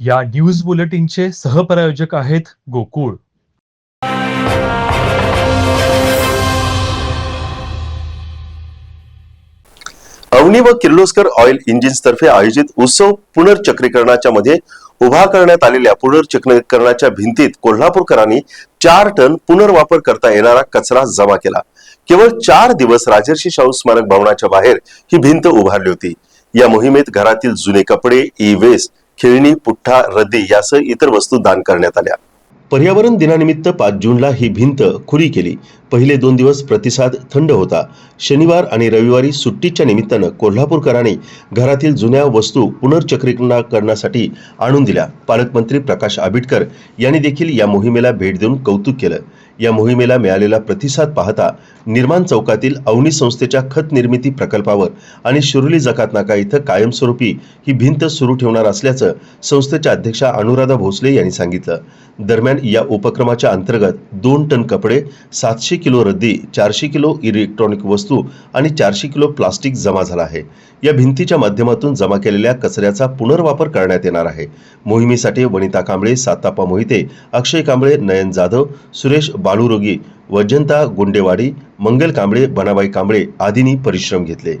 या न्यूज बुलेटिनचे सहप्रायोजक आहेत गोकुळ. अवनी व किर्लोस्कर ऑइल इंजिन्स तर्फे आयोजित उत्सव पुनर्चक्रीकरणाच्या मध्ये उभा करण्यात आलेल्या पुनर्चक्रीकरणाच्या भिंतीत कोल्हापूरकरांनी चार टन पुनर्वापर करता येणारा कचरा जमा केला. केवळ चार दिवस राजर्षी शाहू स्मारक भवनाच्या बाहेर ही भिंत उभारली होती. या मोहिमेत घरातील जुने कपडे ई वेस्ट खेळणी पुठ्ठा रद्दी यासह इतर वस्तू दान करण्यात आल्या. पर्यावरण दिनानिमित्त पाच जूनला ही भिंत खुली केली. पहिले दोन दिवस प्रतिसाद थंड होता. शनिवार आणि रविवारी सुट्टीच्या निमित्तानं कोल्हापूरकरांनी घरातील जुन्या वस्तू पुनर्चक्रीकरणा करण्यासाठी आणून दिल्या. पालकमंत्री प्रकाश आबिटकर यांनी देखील या मोहिमेला भेट देऊन कौतुक केलं. या मोहिमेला मिळालेला प्रतिसाद पाहता निर्माण चौकातील अवनी संस्थेच्या खत निर्मिती प्रकल्पावर आणि शिरोली जकात नाका इथं कायमस्वरूपी ही भिंत सुरू ठेवणार असल्याचं संस्थेच्या अध्यक्षा अनुराधा भोसले यांनी सांगितलं. दरम्यान या उपक्रमाच्या अंतर्गत दोन टन कपडे सातशे किलो रद्दी चारशे किलो इलेक्ट्रॉनिक वस्तू आणि चारशे किलो प्लास्टिक जमा झाला आहे. या भिंतीच्या माध्यमातून जमा केलेल्या कचऱ्याचा पुनर्वापर करण्यात येणार आहे. मोहिमेसाठी वनिता कांबळे सातापा मोहिते अक्षय कांबळे नयन जाधव सुरेश बाळुरोगी वजंता गुंडेवाडी मंगल कांबळे बनाबाई कांबळे आदींनी परिश्रम घेतले.